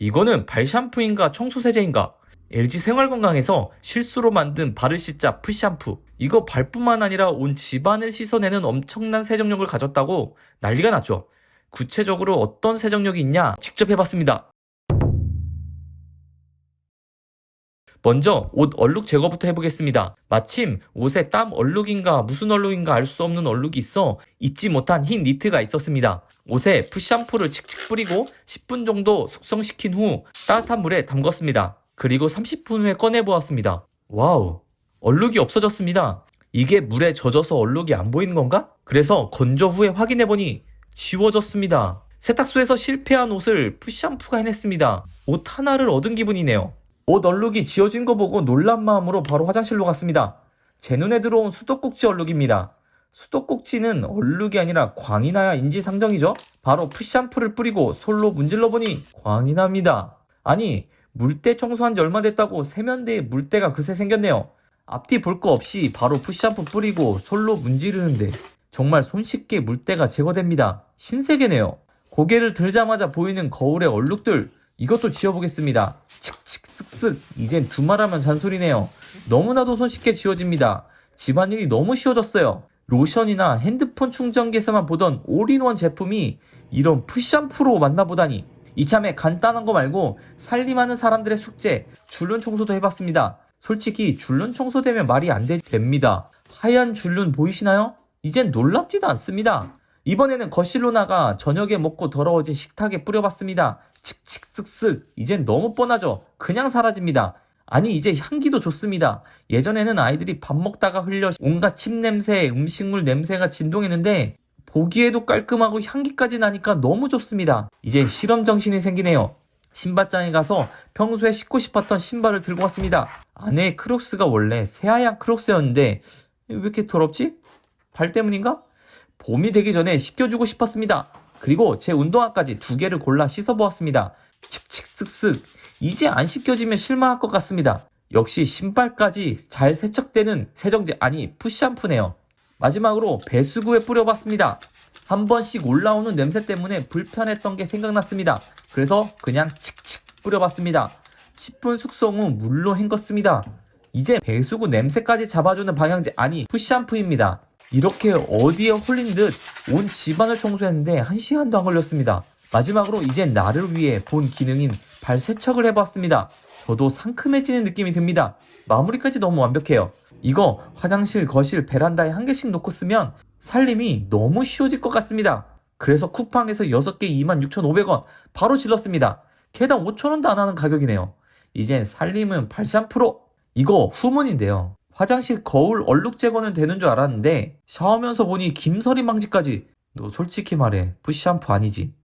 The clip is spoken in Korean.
이거는 발 샴푸인가 청소세제인가? LG 생활건강에서 실수로 만든 발을 씻자 푸샴푸. 이거 발뿐만 아니라 온 집안을 씻어내는 엄청난 세정력을 가졌다고 난리가 났죠. 구체적으로 어떤 세정력이 있냐? 직접 해봤습니다. 먼저 옷 얼룩 제거부터 해보겠습니다. 마침 옷에 땀 얼룩인가 무슨 얼룩인가 알 수 없는 얼룩이 있어 잊지 못한 흰 니트가 있었습니다. 옷에 푸샴푸를 칙칙 뿌리고 10분 정도 숙성시킨 후 따뜻한 물에 담궜습니다. 그리고 30분 후에 꺼내보았습니다. 와우, 얼룩이 없어졌습니다. 이게 물에 젖어서 얼룩이 안 보이는 건가? 그래서 건조 후에 확인해보니 지워졌습니다. 세탁소에서 실패한 옷을 푸샴푸가 해냈습니다. 옷 하나를 얻은 기분이네요. 옷 얼룩이 지워진 거 보고 놀란 마음으로 바로 화장실로 갔습니다. 제 눈에 들어온 수도꼭지 얼룩입니다. 수도꼭지는 얼룩이 아니라 광이 나야 인지상정이죠? 바로 푸샴푸를 뿌리고 솔로 문질러 보니 광이 납니다. 아니, 물때 청소한 지 얼마 됐다고 세면대에 물때가 그새 생겼네요. 앞뒤 볼 거 없이 바로 푸샴푸 뿌리고 솔로 문지르는데 정말 손쉽게 물때가 제거됩니다. 신세계네요. 고개를 들자마자 보이는 거울의 얼룩들 이것도 지워보겠습니다. 칙칙 쓱쓱 이젠 두 말하면 잔소리네요. 너무나도 손쉽게 지워집니다. 집안일이 너무 쉬워졌어요. 로션이나 핸드폰 충전기에서만 보던 올인원 제품이 이런 푸샴푸로 만나보다니 이참에 간단한 거 말고 살림하는 사람들의 숙제 줄눈 청소도 해봤습니다. 솔직히 줄눈 청소되면 말이 안 되- 됩니다. 하얀 줄눈 보이시나요? 이젠 놀랍지도 않습니다. 이번에는 거실로 나가 저녁에 먹고 더러워진 식탁에 뿌려봤습니다. 칙칙쓱쓱 이젠 너무 뻔하죠. 그냥 사라집니다. 아니 이제 향기도 좋습니다. 예전에는 아이들이 밥 먹다가 흘려 온갖 침 냄새, 음식물 냄새가 진동했는데 보기에도 깔끔하고 향기까지 나니까 너무 좋습니다. 이제 실험 정신이 생기네요. 신발장에 가서 평소에 신고 싶었던 신발을 들고 왔습니다. 안에 크록스가 원래 새하얀 크록스였는데 왜 이렇게 더럽지? 발 때문인가? 봄이 되기 전에 씻겨주고 싶었습니다. 그리고 제 운동화까지 두 개를 골라 씻어보았습니다. 칙칙쓱쓱 이제 안 씻겨지면 실망할 것 같습니다. 역시 신발까지 잘 세척되는 세정제 아니 푸샴푸네요. 마지막으로 배수구에 뿌려봤습니다. 한 번씩 올라오는 냄새 때문에 불편했던 게 생각났습니다. 그래서 그냥 칙칙 뿌려봤습니다. 10분 숙성 후 물로 헹궜습니다. 이제 배수구 냄새까지 잡아주는 방향제 아니 푸샴푸입니다. 이렇게 어디에 홀린 듯 온 집안을 청소했는데 1시간도 안 걸렸습니다. 마지막으로 이젠 나를 위해 본 기능인 발 세척을 해봤습니다. 저도 상큼해지는 느낌이 듭니다. 마무리까지 너무 완벽해요. 이거 화장실, 거실, 베란다에 한 개씩 놓고 쓰면 살림이 너무 쉬워질 것 같습니다. 그래서 쿠팡에서 6개 26,500원 바로 질렀습니다. 개당 5,000원도 안 하는 가격이네요. 이젠 살림은 발샴푸로 이거 후문인데요. 화장실 거울 얼룩 제거는 되는 줄 알았는데 샤워하면서 보니 김서리 망지까지 너 솔직히 말해 푸샴푸 아니지?